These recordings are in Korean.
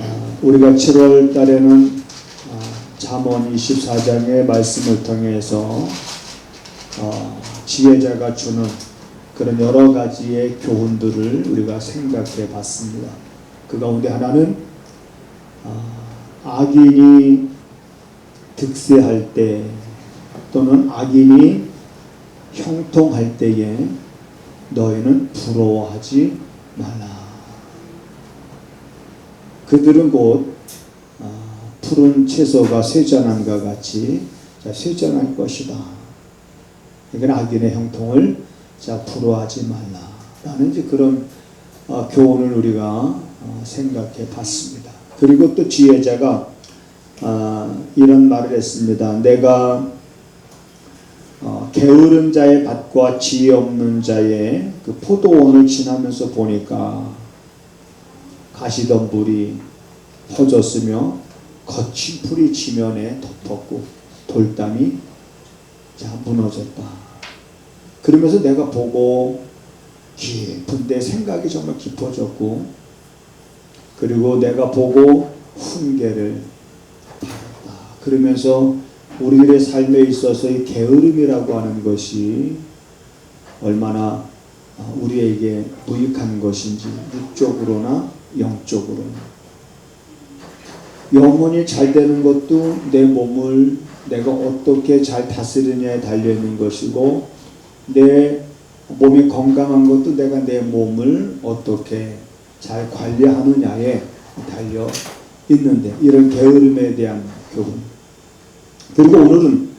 어, 우리가 7월 달에는 어, 잠언 24장의 말씀을 통해서 어, 지혜자가 주는 그런 여러 가지의 교훈들을 우리가 생각해 봤습니다. 그 가운데 하나는 어, 악인이 득세할 때 또는 악인이 형통할 때에 너희는 부러워하지 말라. 그들은 곧 아, 푸른 채소가 쇠잔함과 같이 자, 쇠잔할 것이다. 이건 악인의 형통을 자 부러워하지 말라 라는 이제 그런 어, 교훈을 우리가 어, 생각해 봤습니다. 그리고 또 지혜자가 아, 이런 말을 했습니다. 내가 어, 게으른 자의 밭과 지혜 없는 자의 그 포도원을 지나면서 보니까 가시덤불이 퍼졌으며 거친 풀이 지면에 덮었고 돌담이 자 무너졌다. 그러면서 내가 보고 깊은데 생각이 정말 깊어졌고 그리고 내가 보고 훈계를 받았다. 그러면서 우리들의 삶에 있어서 이 게으름이라고 하는 것이 얼마나 어, 우리에게 무익한 것인지 육적으로나 영적으로나 영혼이 잘 되는 것도 내 몸을 내가 어떻게 잘 다스리냐에 달려 있는 것이고 내 몸이 건강한 것도 내가 내 몸을 어떻게 잘 관리하느냐에 달려 있는데 이런 게으름에 대한 교훈 그리고 오늘은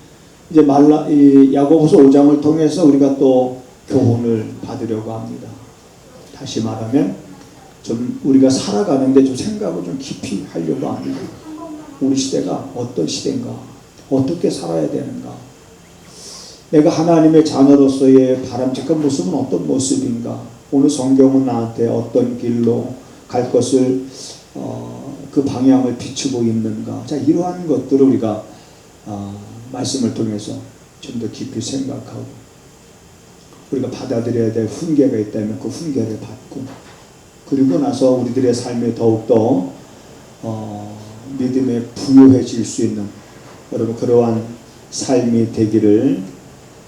이제 말라 이 야고보서 5장을 통해서 우리가 또 교훈을 받으려고 합니다. 다시 말하면 좀 우리가 살아가는데 좀 생각을 좀 깊이 하려고 합니다. 우리 시대가 어떤 시대인가? 어떻게 살아야 되는가? 내가 하나님의 자녀로서의 바람직한 모습은 어떤 모습인가? 오늘 성경은 나한테 어떤 길로 갈 것을 어, 그 방향을 비추고 있는가? 자 이러한 것들을 우리가 어, 말씀을 통해서 좀 더 깊이 생각하고 우리가 받아들여야 될 훈계가 있다면 그 훈계를 받고 그리고 나서 우리들의 삶에 더욱더 어, 믿음에 부유해질 수 있는 여러분 그러한 삶이 되기를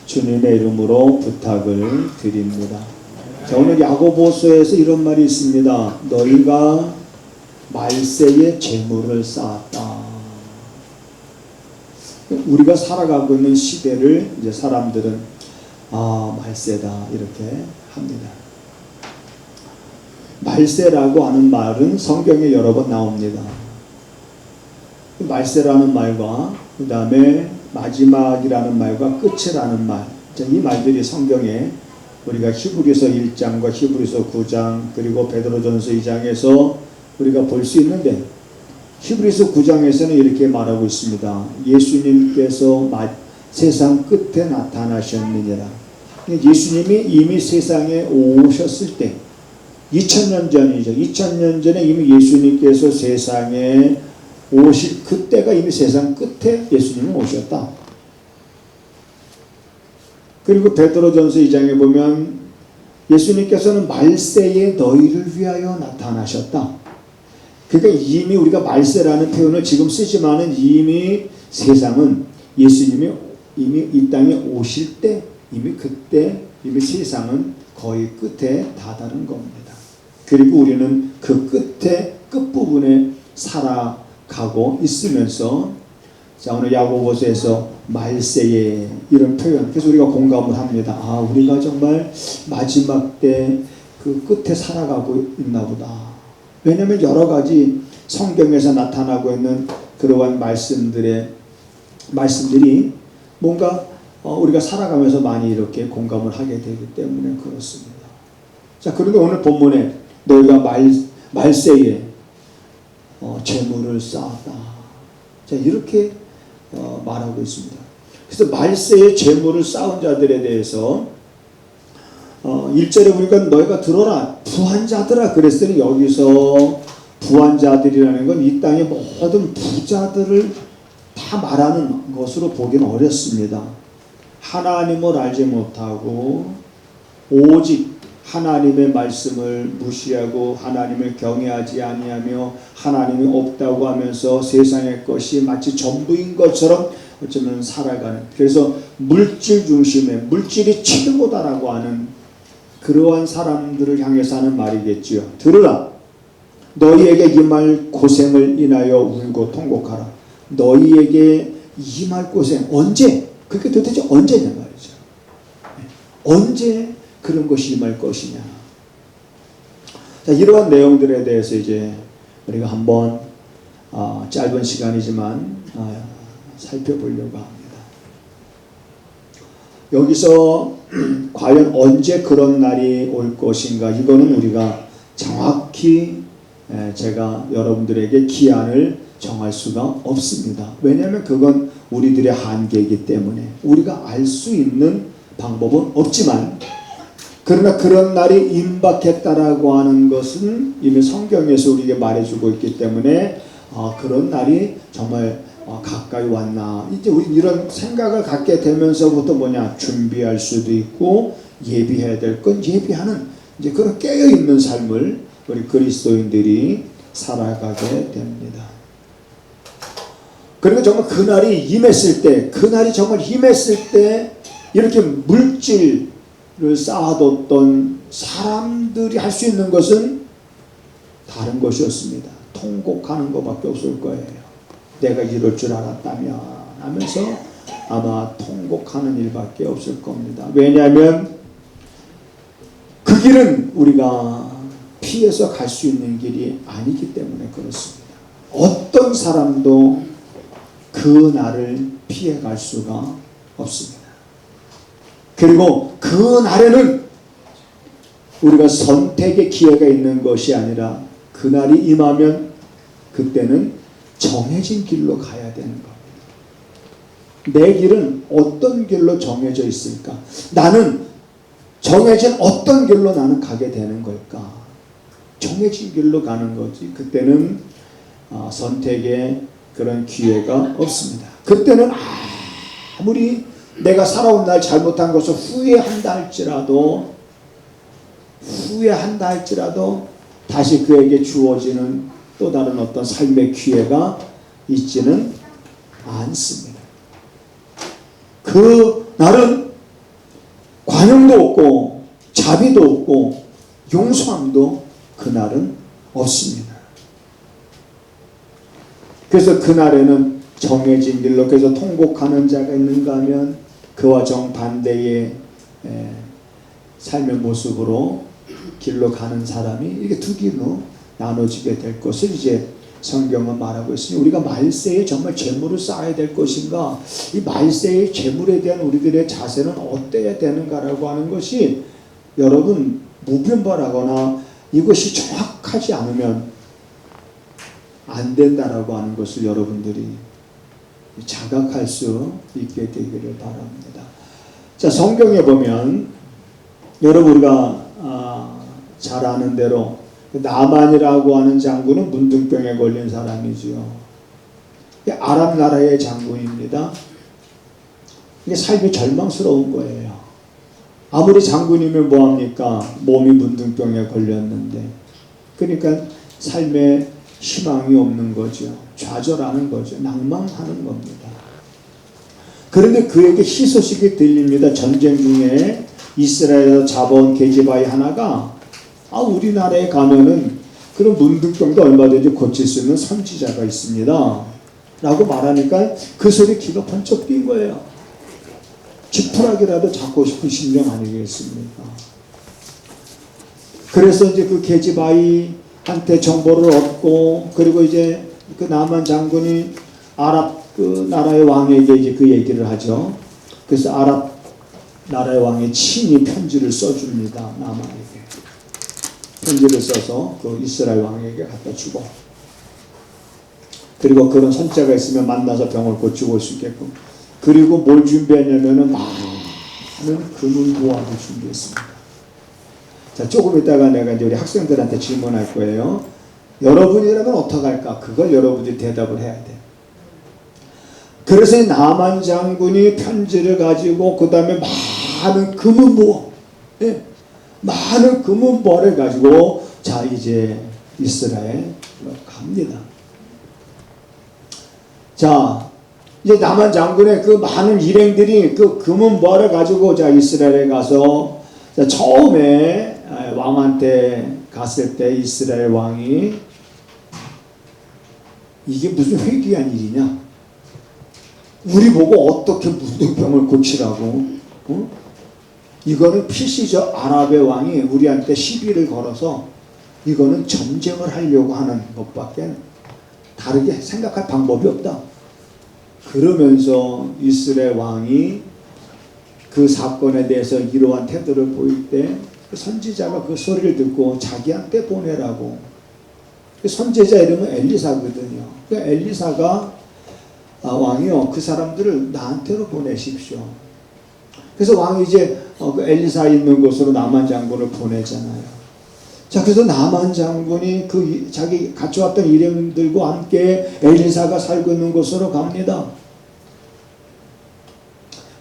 주님의 이름으로 부탁을 드립니다. 자, 오늘 야고보서에서 이런 말이 있습니다. 너희가 말세에 재물을 쌓았다. 우리가 살아가고 있는 시대를 이제 사람들은 아 말세다 이렇게 합니다. 말세라고 하는 말은 성경에 여러 번 나옵니다. 말세라는 말과 그 다음에 마지막이라는 말과 끝이라는 말, 이 말들이 성경에 우리가 히브리서 1장과 히브리서 9장 그리고 베드로전서 2장에서 우리가 볼 수 있는데 히브리서 9장에서는 이렇게 말하고 있습니다. 예수님께서 세상 끝에 나타나셨느니라. 예수님이 이미 세상에 오셨을 때 2000년 전이죠. 2000년 전에 이미 예수님께서 세상에 오실 그때가 이미 세상 끝에 예수님은 오셨다. 그리고 베드로전서 2장에 보면 예수님께서는 말세에 너희를 위하여 나타나셨다. 그러니까 이미 우리가 말세라는 표현을 지금 쓰지만은 이미 세상은 예수님이 이미 이 땅에 오실 때 이미 그때 이미 세상은 거의 끝에 다다른 겁니다. 그리고 우리는 그 끝에 끝부분에 살아가고 있으면서 자 오늘 야고보서에서 말세에 이런 표현 그래서 우리가 공감을 합니다. 아 우리가 정말 마지막 때 그 끝에 살아가고 있나 보다. 왜냐하면 여러 가지 성경에서 나타나고 있는 그러한 말씀들의 말씀들이 뭔가 어, 우리가 살아가면서 많이 이렇게 공감을 하게 되기 때문에 그렇습니다. 자, 그런데 오늘 본문에 너희가 말, 말세에 어, 재물을 쌓았다. 자, 이렇게 어, 말하고 있습니다. 그래서 말세에 재물을 쌓은 자들에 대해서 어, 1절에 보니까 너희가 들어라 부한 자들아 그랬으니 여기서 부한 자들이라는 건 이 땅의 모든 부자들을 다 말하는 것으로 보기는 어렵습니다. 하나님을 알지 못하고 오직 하나님의 말씀을 무시하고 하나님을 경외하지 아니하며 하나님이 없다고 하면서 세상의 것이 마치 전부인 것처럼 어쩌면 살아가는 그래서 물질 중심의 물질이 최고다라고 하는 그러한 사람들을 향해서 하는 말이겠지요. 들으라. 너희에게 임할 고생을 인하여 울고 통곡하라. 너희에게 임할 고생 언제? 그게 도대체 언제냐 말이죠. 언제 그런 것이 임할 것이냐. 자, 이러한 내용들에 대해서 이제 우리가 한번 아, 짧은 시간이지만 아, 살펴보려고 합니다. 여기서 과연 언제 그런 날이 올 것인가 이거는 우리가 정확히 에, 제가 여러분들에게 기한을 정할 수가 없습니다. 왜냐하면 그건 우리들의 한계이기 때문에 우리가 알 수 있는 방법은 없지만 그러나 그런 날이 임박했다라고 하는 것은 이미 성경에서 우리에게 말해주고 있기 때문에 아, 그런 날이 정말 아, 가까이 왔나 이제 우리 이런 생각을 갖게 되면서부터 뭐냐 준비할 수도 있고 예비해야 될 건 예비하는 이제 그런 깨어 있는 삶을 우리 그리스도인들이 살아가게 됩니다. 그리고 정말 그날이 임했을 때, 그날이 정말 임했을 때 이렇게 물질을 쌓아뒀던 사람들이 할 수 있는 것은 다른 것이었습니다. 통곡하는 것밖에 없을 거예요. 내가 이럴 줄 알았다면 하면서 아마 통곡하는 일밖에 없을 겁니다. 왜냐하면 그 길은 우리가 피해서 갈 수 있는 길이 아니기 때문에 그렇습니다. 어떤 사람도 그 날을 피해 갈 수가 없습니다. 그리고 그 날에는 우리가 선택의 기회가 있는 것이 아니라 그 날이 임하면 그때는 정해진 길로 가야 되는 겁니다. 내 길은 어떤 길로 정해져 있을까? 나는 정해진 어떤 길로 나는 가게 되는 걸까? 정해진 길로 가는 거지. 그때는 아, 선택의 그런 기회가 없습니다. 그때는 아무리 내가 살아온 날 잘못한 것을 후회한다 할지라도 후회한다 할지라도 다시 그에게 주어지는 또 다른 어떤 삶의 기회가 있지는 않습니다. 그 날은 관용도 없고 자비도 없고 용서함도 그날은 없습니다. 그래서 그날에는 정해진 길로 그래서 통곡하는 자가 있는가 하면 그와 정반대의 에, 삶의 모습으로 길로 가는 사람이 이게 두 길로 나눠지게 될 것을 이제 성경은 말하고 있으니 우리가 말세에 정말 재물을 쌓아야 될 것인가? 이 말세의 재물에 대한 우리들의 자세는 어때야 되는가라고 하는 것이 여러분 무변발하거나 이것이 정확하지 않으면 안 된다라고 하는 것을 여러분들이 자각할 수 있게 되기를 바랍니다. 자 성경에 보면 여러분 우리가 아, 잘 아는 대로 나만이라고 하는 장군은 문둥병에 걸린 사람이지요. 아랍 나라의 장군입니다. 이게 삶이 절망스러운 거예요. 아무리 장군이면 뭐합니까? 몸이 문둥병에 걸렸는데. 그러니까 삶에 희망이 없는 거죠. 좌절하는 거죠. 낭망하는 겁니다. 그런데 그에게 희소식이 들립니다. 전쟁 중에 이스라엘에서 잡아온 계집아이 하나가 아 우리나라에 가면은 그런 문득병도 얼마든지 고칠 수 있는 선지자가 있습니다. 라고 말하니까 그 소리 귀가 번쩍 뛴 거예요. 지푸라기라도 잡고 싶은 심령 아니겠습니까? 그래서 이제 그 계집아이한테 정보를 얻고 그리고 이제 그 나만 장군이 아랍 그 나라의 왕에게 이제 그 얘기를 하죠. 그래서 아랍 나라의 왕이 친히 편지를 써줍니다. 나만에게. 편지를 써서 그 이스라엘 왕에게 갖다 주고 그리고 그런 선자가 있으면 만나서 병을 고치고 올 수 있게끔 그리고 뭘 준비했냐면은 많은 금은 보화를 준비했습니다. 자 조금 있다가 내가 이제 우리 학생들한테 질문할 거예요. 여러분이라면 어떡할까? 그걸 여러분들이 대답을 해야 돼. 그래서 이 나만 장군이 편지를 가지고 그 다음에 많은 금은 보화 예, 많은 금은 벌을 가지고 자 이제 이스라엘 갑니다. 자 이제 남한 장군의 그 많은 일행들이 그 금은 벌을 가지고 자 이스라엘에 가서 자, 처음에 아, 왕한테 갔을 때 이스라엘 왕이 이게 무슨 회귀한 일이냐? 우리 보고 어떻게 문둥병을 고치라고? 어? 이거는 필시적 아랍의 왕이 우리한테 시비를 걸어서 이거는 전쟁을 하려고 하는 것밖에 다르게 생각할 방법이 없다. 그러면서 이스라엘 왕이 그 사건에 대해서 이러한 태도를 보일 때그 선지자가 그 소리를 듣고 자기한테 보내라고 그 선제자 이름은 엘리사거든요. 그 엘리사가 아, 왕이요 그 사람들을 나한테로 보내십시오. 그래서 왕이 이제 어, 그 엘리사 있는 곳으로 나만 장군을 보내잖아요. 자 그래서 나만 장군이 그 이- 자기 같이 왔던 일행들과 함께 엘리사가 살고 있는 곳으로 갑니다.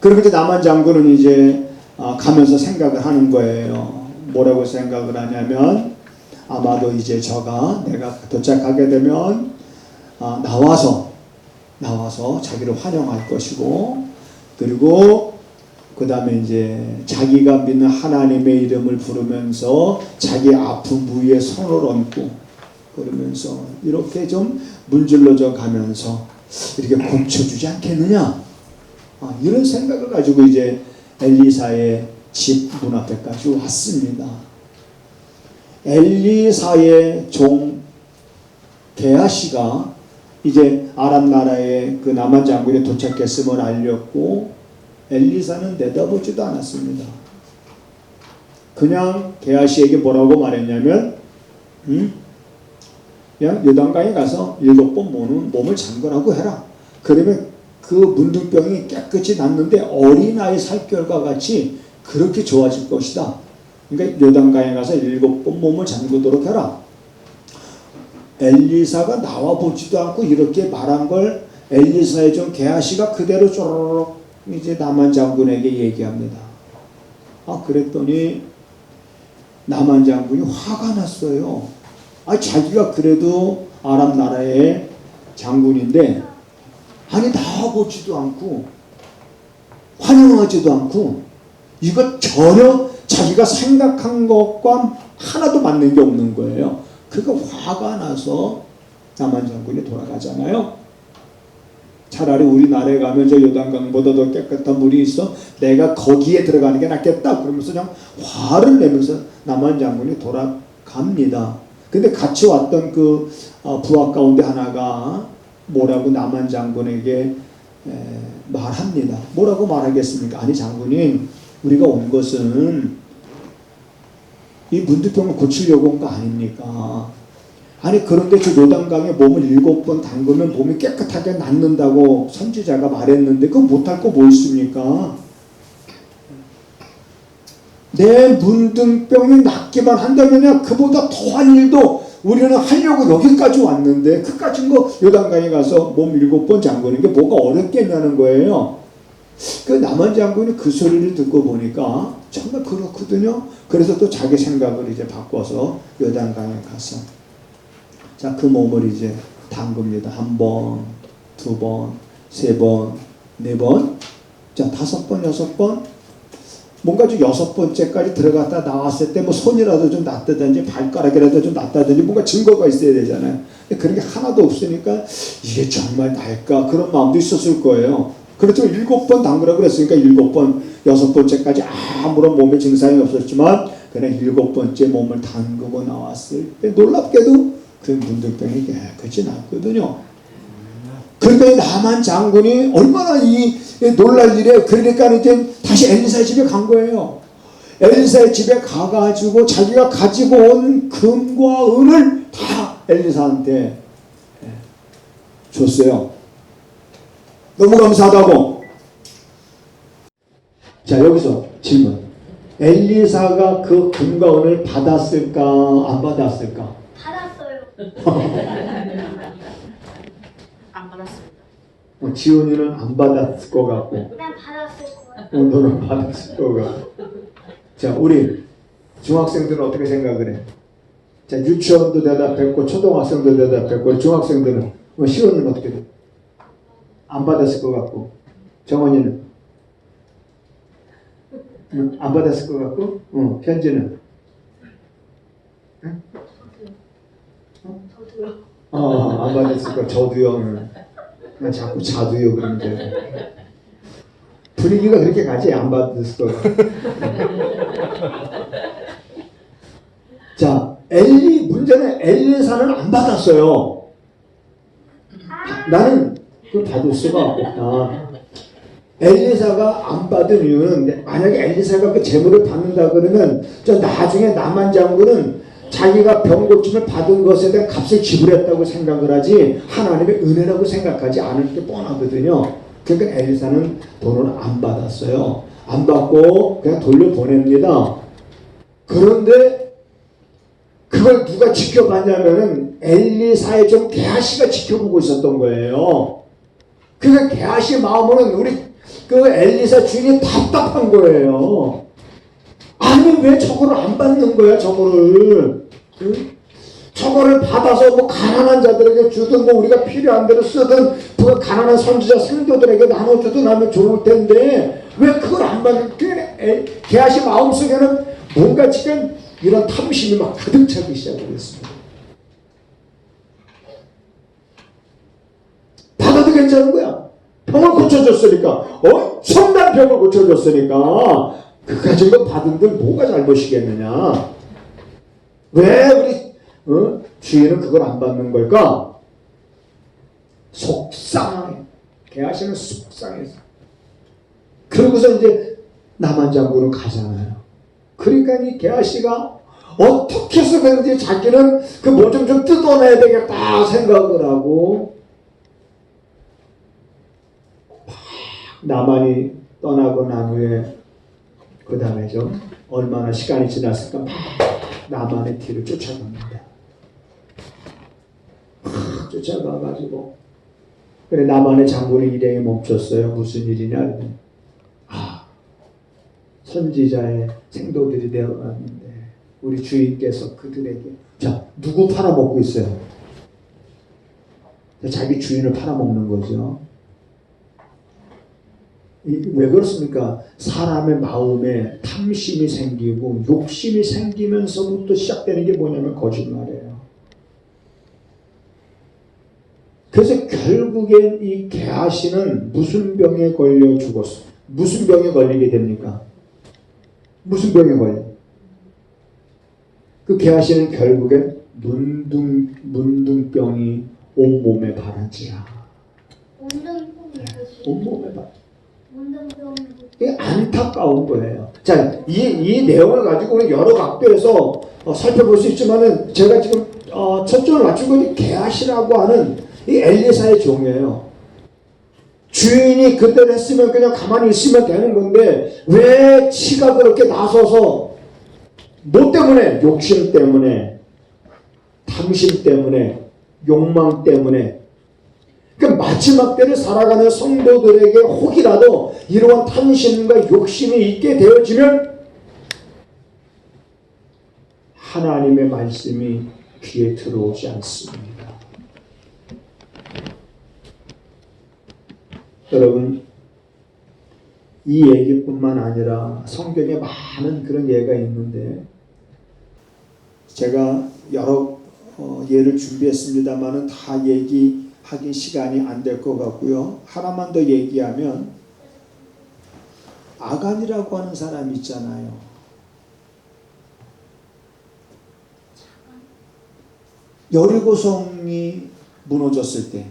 그리고 이제 나만 장군은 이제 아, 가면서 생각을 하는 거예요. 뭐라고 생각을 하냐면 아마도 이제 저가 내가 도착하게 되면 아, 나와서 나와서 자기를 환영할 것이고 그리고 그 다음에 이제 자기가 믿는 하나님의 이름을 부르면서 자기 아픈 부위에 손을 얹고 그러면서 이렇게 좀 문질러져 가면서 이렇게 고쳐주지 않겠느냐 아, 이런 생각을 가지고 이제 엘리사의 집 문 앞에까지 왔습니다. 엘리사의 종 게하시가 이제 아람 나라의 그 남한 장군이 도착했음을 알렸고 엘리사는 내다보지도 않았습니다. 그냥 게하시에게 뭐라고 말했냐면, 음? 그냥 요단강에 가서 일곱 번 몸을, 몸을 잠그라고 해라. 그러면 그 문둥병이 깨끗이 낫는데 어린아이 살결과 같이 그렇게 좋아질 것이다. 그러니까 요단강에 가서 일곱 번 몸을 잠그도록 해라. 엘리사가 나와 보지도 않고 이렇게 말한 걸 엘리사의 종 게하시가 그대로 쪼르륵 이제 남한 장군에게 얘기합니다. 아 그랬더니 남한 장군이 화가 났어요. 아 자기가 그래도 아랍 나라의 장군인데 아니 나와보지도 않고 환영하지도 않고 이거 전혀 자기가 생각한 것과 하나도 맞는 게 없는 거예요. 그가 화가 나서 남한 장군이 돌아가잖아요. 차라리 우리나라에 가면 저 요단강보다 더 깨끗한 물이 있어. 내가 거기에 들어가는 게 낫겠다. 그러면서 그냥 화를 내면서 남한 장군이 돌아갑니다. 근데 같이 왔던 그 어, 부하 가운데 하나가 뭐라고 남한 장군에게 에, 말합니다. 뭐라고 말하겠습니까? 아니 장군님, 우리가 온 것은 이 문두병을 고치려고 온 거 아닙니까? 아니 그런데 저 요단강에 몸을 일곱 번 담그면 몸이 깨끗하게 낫는다고 선지자가 말했는데 그거 못할 거 뭐 있습니까? 내 문둥병이 낫기만 한다면야 그보다 더한 일도 우리는 하려고 여기까지 왔는데 그까진 거 요단강에 가서 몸 일곱 번 잠그는 게 뭐가 어렵겠냐는 거예요. 그 남한 장군이 그 소리를 듣고 보니까 정말 그렇거든요. 그래서 또 자기 생각을 이제 바꿔서 요단강에 가서 자 그 몸을 이제 담급니다. 한 번, 두 번, 세 번, 네 번, 자 다섯 번, 여섯 번. 뭔가 좀 여섯 번째까지 들어갔다 나왔을 때 뭐 손이라도 좀 낫다든지 발가락이라도 좀 낫다든지 뭔가 증거가 있어야 되잖아요. 그런 게 하나도 없으니까 이게 정말 날까 그런 마음도 있었을 거예요. 그렇죠. 일곱 번 담그라고 그랬으니까 일곱 번, 여섯 번째까지 아무런 몸에 증상이 없었지만 그냥 일곱 번째 몸을 담그고 나왔을 때 놀랍게도 그 문둥병이 깨끗이 났거든요. 그러니까 남한 장군이 얼마나 이 놀랄 일에 그러니까 이제 다시 엘리사의 집에 간 거예요. 엘리사의 집에 가가지고 자기가 가지고 온 금과 은을 다 엘리사한테 예, 줬어요. 너무 감사하다고. 자 여기서 질문. 엘리사가 그 금과 은을 받았을까 안 받았을까? 받았어요. 안 받았습니다. 어, 지훈이는 안 받았을 것 같고 그냥 받았을 거예요. 어, 너는 받았을 것 같고. 자 우리 중학생들은 어떻게 생각을 해? 자, 유치원도 대답했고, 초등학생도 대답했고, 중학생들은, 뭐, 시원은 어떻게 돼? 안 받았을 것 같고, 정원이는? 응, 안 받았을 것 같고, 어, 현지는? 저도요. 어, 안 받았을 거, 저도요. 응. 난 자꾸 자두요, 그러는데. 분위기가 그렇게 가지, 안 받았을 거. 자, 엘리, 문제는 엘리사는 안 받았어요. 나는 그걸 받을 수가 없다. 엘리사가 안 받은 이유는 만약에 엘리사가 그 재물을 받는다 그러면 저 나중에 남한 장군은 자기가 병 고침을 받은 것에 대한 값을 지불했다고 생각을 하지 하나님의 은혜라고 생각하지 않을 게 뻔하거든요. 그러니까 엘리사는 돈을 안 받았어요. 안 받고 그냥 돌려보냅니다. 그런데 그걸 누가 지켜봤냐면은 엘리사의 좀 게하시가 지켜보고 있었던 거예요. 그러니까 게하시 마음은 우리 그 엘리사 주인이 답답한 거예요. 아니 왜 저거를 안 받는 거야 저거를 응? 저거를 받아서 뭐 가난한 자들에게 주든 뭐 우리가 필요한 대로 쓰든 그 가난한 선지자 생도들에게 나눠주든 하면 좋을 텐데 왜 그걸 안 받는 게하시 마음속에는 뭔가 지금 이런 탐심이 막 가득 차기 시작했습니다. 받아도 괜찮은 고쳐줬으니까 엄청난 병을 고쳐줬으니까 그거 받은들 뭐가 잘못이겠느냐? 왜 우리 어? 주인은 그걸 안 받는 걸까? 속상해. 개하시는 속상해서. 그러고서 이제 남한 장군은 가잖아요. 그러니까 이 개아씨가 어떻게 해서 그런지 자기는 그 뭐 좀좀 뜯어내야 되겠다 생각을 하고 나만이 떠나고 난 후에 그 다음에 좀 얼마나 시간이 지났을까 막 나만의 뒤를 쫓아갑니다. 막 쫓아가가지고 그래 나만의 장군이 일행이 멈췄어요. 무슨 일이냐 아 선지자의 생도들이 되어갔는데 우리 주인께서 그들에게 자 누구 팔아먹고 있어요? 자기 주인을 팔아먹는 거죠. 이- 왜 그렇습니까? 사람의 마음에 탐심이 생기고 욕심이 생기면서부터 시작되는 게 뭐냐면 거짓말이에요. 그래서 결국엔 이 개아씨는 무슨 병에 걸려 죽었어? 무슨 병에 걸리게 됩니까? 무슨 병에 걸려? 그 개아씨는 결국엔 문둥 문둥병이 온 몸에 바라지라. 운동폼이 뭐지? 온 몸에 바. 운동폼 이 이게 안타까운 거예요. 자, 이, 이 내용을 가지고 우리 여러 각도에서 어, 살펴볼 수 있지만은 제가 지금 어, 초점을 맞추고 있는 게하시라고 하는 이 엘리사의 종이에요. 주인이 그대로 했으면 그냥 가만히 있으면 되는 건데 왜 치가 그렇게 나서서 뭐 때문에 욕심 때문에 탐심 때문에 욕망 때문에 그 마지막 때를 살아가는 성도들에게 혹이라도 이러한 탐심과 욕심이 있게 되어지면 하나님의 말씀이 귀에 들어오지 않습니다. 여러분, 이 얘기뿐만 아니라 성경에 많은 그런 예가 있는데 제가 여러 어, 예를 준비했습니다만은 다 얘기 하기 시간이 안 될 것 같고요. 하나만 더 얘기하면 아간이라고 하는 사람이 있잖아요. 여리고성이 무너졌을 때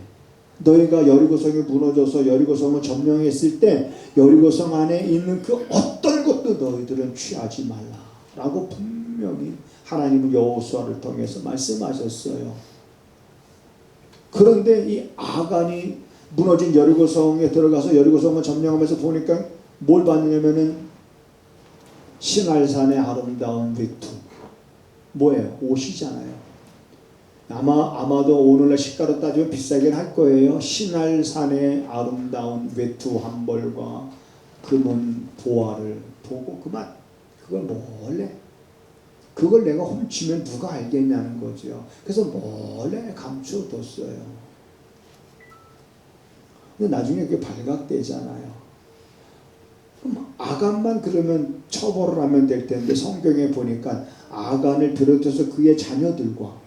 너희가 여리고성이 무너져서 여리고성을 점령했을 때 여리고성 안에 있는 그 어떤 것도 너희들은 취하지 말라라고 분명히 하나님은 여호수아를 통해서 말씀하셨어요. 그런데 이 아간이 무너진 여리고성에 들어가서 여리고성을 점령하면서 보니까 뭘 봤냐면은 신할산의 아름다운 외투 뭐예요? 옷이잖아요. 아마 아마도 오늘날 시가로 따지면 비싸긴 할 거예요. 신할산의 아름다운 외투 한 벌과 금은 보화를 보고 그만 그걸 몰래 그걸 내가 훔치면 누가 알겠냐는 거죠. 그래서 몰래 감춰뒀어요. 근데 나중에 그게 발각되잖아요. 그럼 아간만 그러면 처벌을 하면 될 텐데 성경에 보니까 아간을 비롯해서 그의 자녀들과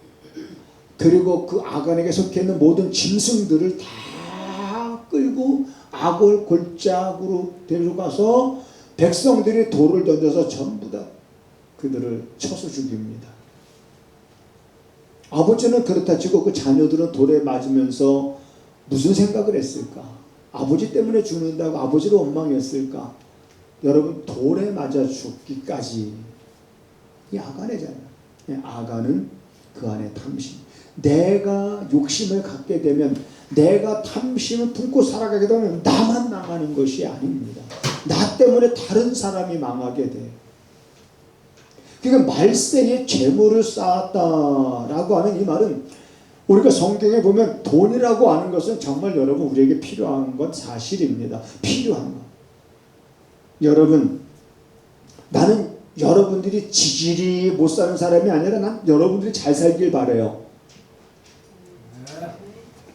그리고 그 아간에게 속해 있는 모든 짐승들을 다 끌고 악을 골짜기로 데려가서 백성들이 돌을 던져서 전부 다 그들을 쳐서 죽입니다. 아버지는 그렇다 치고 그 자녀들은 돌에 맞으면서 무슨 생각을 했을까? 아버지 때문에 죽는다고 아버지를 원망했을까? 여러분 돌에 맞아 죽기까지 이 아간이잖아요. 이 아간은 그 안에 탐심. 내가 욕심을 갖게 되면 내가 탐심을 품고 살아가게 되면 나만 망하는 것이 아닙니다. 나 때문에 다른 사람이 망하게 돼. 그러니까 말세에 재물을 쌓았다라고 하는 이 말은 우리가 성경에 보면 돈이라고 하는 것은 정말 여러분 우리에게 필요한 건 사실입니다. 필요한 것. 여러분 나는 여러분들이 지질이 못 사는 사람이 아니라 난 여러분들이 잘 살길 바래요.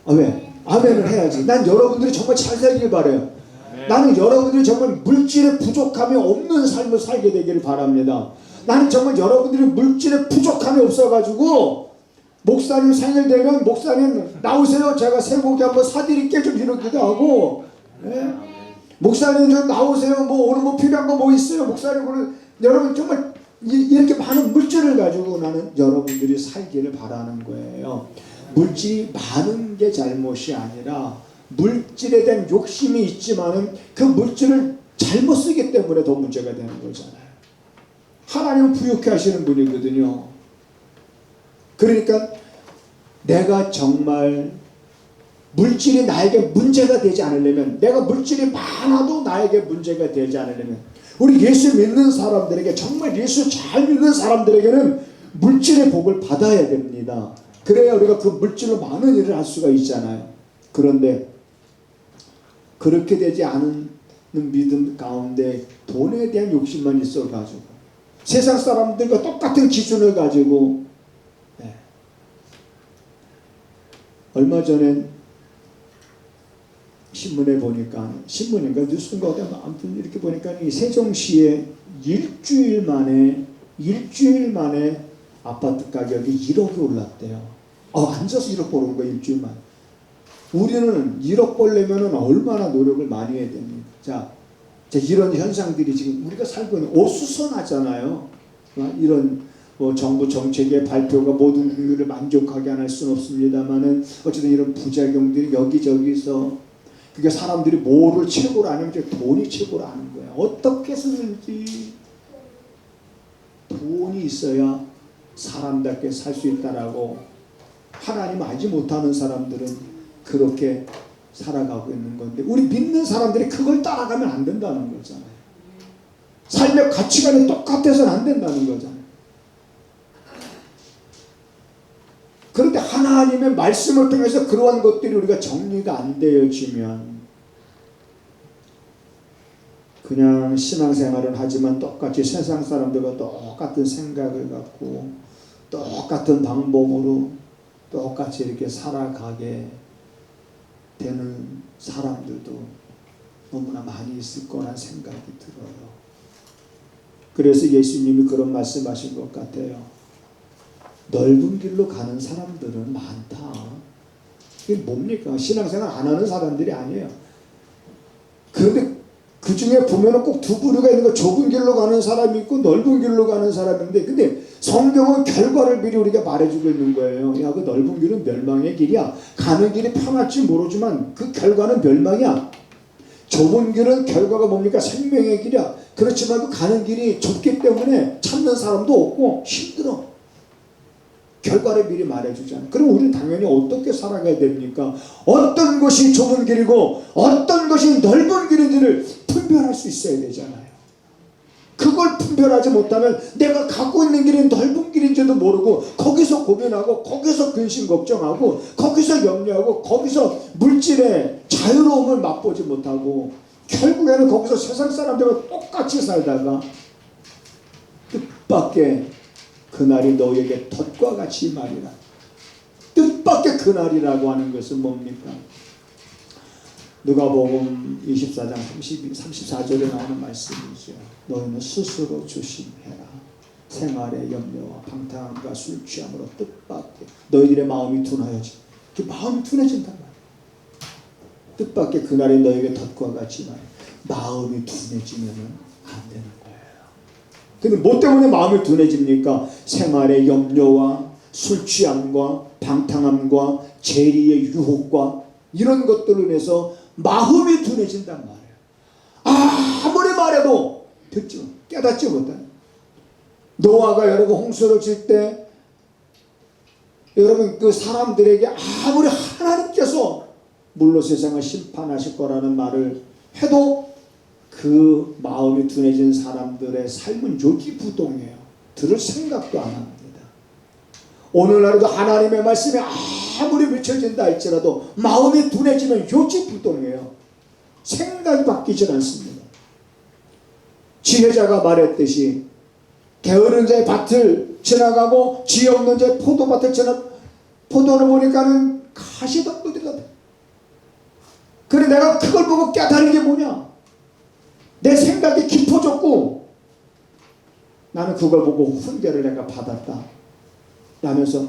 아 왜? 아멘을 해야지. 난 여러분들이 정말 잘 살길 바래요. 나는 여러분들이 정말 물질의 부족함이 없는 삶을 살게 되기를 바랍니다. 나는 정말 여러분들이 물질의 부족함이 없어가지고 목사님 생일 되면 목사님 나오세요. 제가 쇠고기 한번 사드릴게 좀 이러기도 하고 예? 목사님 좀 나오세요. 뭐 오늘 뭐 필요한 거 뭐 있어요. 목사님 오늘 여러분 정말 이- 이렇게 많은 물질을 가지고 나는 여러분들이 살기를 바라는 거예요. 물질이 많은 게 잘못이 아니라 물질에 대한 욕심이 있지만은 그 물질을 잘못 쓰기 때문에 더 문제가 되는 거잖아요. 하나님은 부욕해 하시는 분이거든요. 그러니까 내가 정말 물질이 나에게 문제가 되지 않으려면 내가 물질이 많아도 나에게 문제가 되지 않으려면 우리 예수 믿는 사람들에게 정말 예수 잘 믿는 사람들에게는 물질의 복을 받아야 됩니다. 그래야 우리가 그 물질로 많은 일을 할 수가 있잖아요. 그런데 그렇게 되지 않은 믿음 가운데 돈에 대한 욕심만 있어가지고 세상 사람들과 똑같은 기준을 가지고 네. 얼마 전에 신문에 보니까 신문인가 뉴스인가 어디 아무튼 이렇게 보니까 이 세종시에 일주일 만에 일주일 만에 아파트 가격이 1억이 올랐대요. 어, 앉아서 1억 버는 거 일주일 만. 우리는 1억 벌려면 얼마나 노력을 많이 해야 됩니까? 자, 자, 이런 현상들이 지금 우리가 살고 있는 어수선하잖아요. 어, 이런 뭐 정부 정책의 발표가 모든 국민을 만족하게 할 수는 없습니다만은 어쨌든 이런 부작용들이 여기저기서 그게 사람들이 뭐를 최고로 아니면 이제 돈이 최고로 아는 거야. 어떻게 쓰는지 돈이 있어야 사람답게 살 수 있다라고 하나님 알지 못하는 사람들은 그렇게 살아가고 있는 건데 우리 믿는 사람들이 그걸 따라가면 안 된다는 거잖아요. 삶의 가치관이 똑같아서는 안 된다는 거잖아요. 그런데 하나님의 말씀을 통해서 그러한 것들이 우리가 정리가 안 되어지면 그냥 신앙생활을 하지만 똑같이 세상 사람들과 똑같은 생각을 갖고 똑같은 방법으로 똑같이 이렇게 살아가게 되는 사람들도 너무나 많이 있을 거란 생각이 들어요. 그래서 예수님이 그런 말씀하신 것 같아요. 넓은 길로 가는 사람들은 많다. 이게 뭡니까? 신앙생활 안 하는 사람들이 아니에요. 그런데 그 중에 보면은 꼭 두 부류가 있는 거 좁은 길로 가는 사람이 있고 넓은 길로 가는 사람인데 근데 성경은 결과를 미리 우리가 말해주고 있는 거예요. 야, 그 넓은 길은 멸망의 길이야. 가는 길이 편할지 모르지만 그 결과는 멸망이야. 좁은 길은 결과가 뭡니까? 생명의 길이야. 그렇지만 그 가는 길이 좁기 때문에 찾는 사람도 없고 힘들어. 결과를 미리 말해주잖아요. 그럼 우리는 당연히 어떻게 살아가야 됩니까? 어떤 것이 좁은 길이고 어떤 것이 넓은 길인지를 분별할 수 있어야 되잖아요. 그걸 분별하지 못하면 내가 갖고 있는 길이 넓은 길인지도 모르고 거기서 고민하고 거기서 근심 걱정하고 거기서 염려하고 거기서 물질의 자유로움을 맛보지 못하고 결국에는 거기서 세상 사람들과 똑같이 살다가 뜻밖의 그날이 너에게 덫과 같이 말이라. 뜻밖의 그날이라고 하는 것은 뭡니까? 누가복음 24장 30, 34절에 나오는 말씀이죠. 너희는 스스로 조심해라. 생활의 염려와 방탕함과 술 취함으로 뜻밖의 너희들의 마음이 둔하여지. 그 마음이 둔해진단 말이야. 뜻밖의 그날이 너에게 덫과 같이 말. 마음이 둔해지면은 안 되는. 근데 뭐 때문에 마음이 둔해집니까? 생활의 염려와 술 취함과 방탕함과 재리의 유혹과 이런 것들로 인해서 마음이 둔해진단 말이에요. 아무리 말해도 듣지 못, 깨닫지 못해. 노아가 여러분 홍수를 칠 때 여러분 그 사람들에게 아무리 하나님께서 물로 세상을 심판하실 거라는 말을 해도 그 마음이 둔해진 사람들의 삶은 요기부동해요. 들을 생각도 안 합니다. 오늘날에도 하나님의 말씀이 아무리 미쳐진다 할지라도 마음이 둔해지면 요지부동해요. 생각이 바뀌질 않습니다. 지혜자가 말했듯이 게으른 자의 밭을 지나가고 지혜 없는 자의 포도밭을 지나 포도를 보니까는 가시덤불이다. 그래 내가 그걸 보고 깨달은 게 뭐냐? 내 생각이 깊어졌고 나는 그걸 보고 훈계를 내가 받았다. 라면서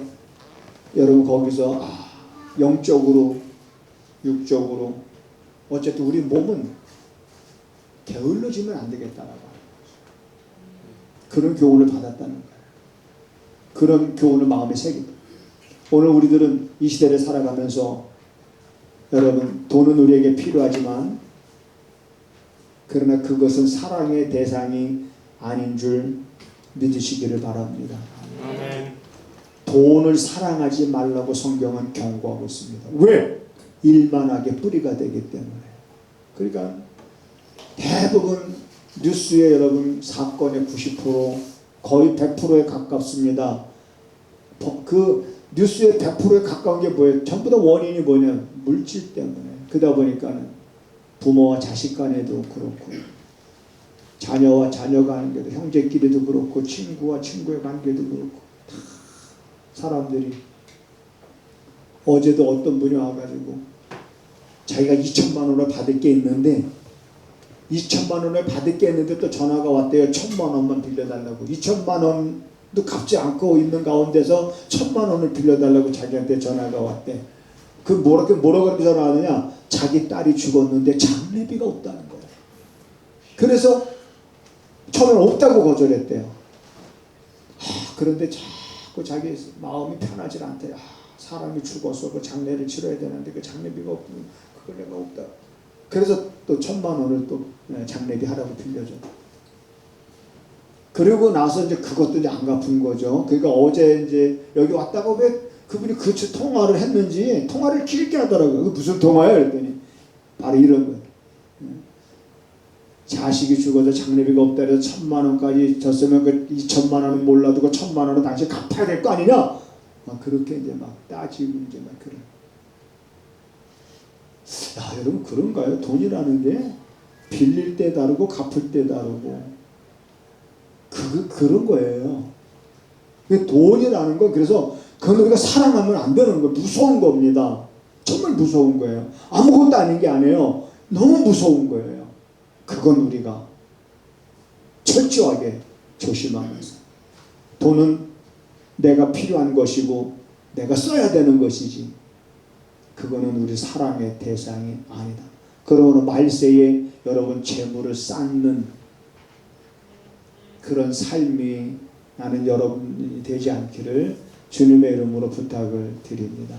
여러분 거기서 아, 영적으로 육적으로 어쨌든 우리 몸은 게을러지면 안 되겠다라고 하는. 그런 교훈을 받았다는 거예요. 그런 교훈을 마음에 새깁니다. 오늘 우리들은 이 시대를 살아가면서 여러분 돈은 우리에게 필요하지만 그러나 그것은 사랑의 대상이 아닌 줄 믿으시기를 바랍니다. 아멘. 돈을 사랑하지 말라고 성경은 경고하고 있습니다. 왜? 일만하게 뿌리가 되기 때문에. 그러니까 대부분 뉴스에 여러분 사건의 90% 거의 100%에 가깝습니다. 버- 그 뉴스의 100%에 가까운 게 뭐예요? 전부 다 원인이 뭐냐? 물질 때문에. 그러다 보니까는 부모와 자식 간에도 그렇고 자녀와 자녀 관계도 형제끼리도 그렇고 친구와 친구의 관계도 그렇고 다 사람들이 어제도 어떤 분이 와가지고 자기가 2천만 원을 받을 게 있는데 2천만 원을 받을 게 있는데 또 전화가 왔대요. 천만 원만 빌려달라고. 2천만 원도 갚지 않고 있는 가운데서 천만 원을 빌려달라고 자기한테 전화가 왔대. 그 뭐라 뭐라 그렇게 전화하느냐? 자기 딸이 죽었는데 장례비가 없다는 거예요. 그래서 처음에 없다고 거절했대요. 아, 그런데 자꾸 자기 마음이 편하지 않대요. 아, 사람이 죽어서 그 장례를 치러야 되는데 그 장례비가 없으면 그걸 내가 없다. 그래서 또 천만 원을 또 네, 장례비 하라고 빌려줘. 그리고 나서 이제 그것도 이제 안 갚은 거죠. 그러니까 어제 이제 여기 왔다가 왜 그분이 그 통화를 했는지 통화를 길게 하더라고요. 그 무슨 통화예요? 그랬더니 바로 이런 거예요. 자식이 죽어서 장례비가 없다 해서 천만 원까지 졌으면 그 이천만 원은 몰라도 그 천만 원은 당신 갚아야 될 거 아니냐? 막 그렇게 이제 막 따지고 이제 막 그런. 야 여러분 그런가요? 돈이라는 게 빌릴 때 다르고 갚을 때 다르고 그 그런 거예요. 그 돈이라는 건 그래서 그건 우리가 사랑하면 안 되는 거예요. 무서운 겁니다. 정말 무서운 거예요. 아무것도 아닌 게 아니에요. 너무 무서운 거예요. 그건 우리가 철저하게 조심하면서 돈은 내가 필요한 것이고 내가 써야 되는 것이지 그거는 우리 사랑의 대상이 아니다. 그러므로 말세에 여러분 재물을 쌓는 그런 삶이 나는 여러분이 되지 않기를 주님의 이름으로 부탁을 드립니다.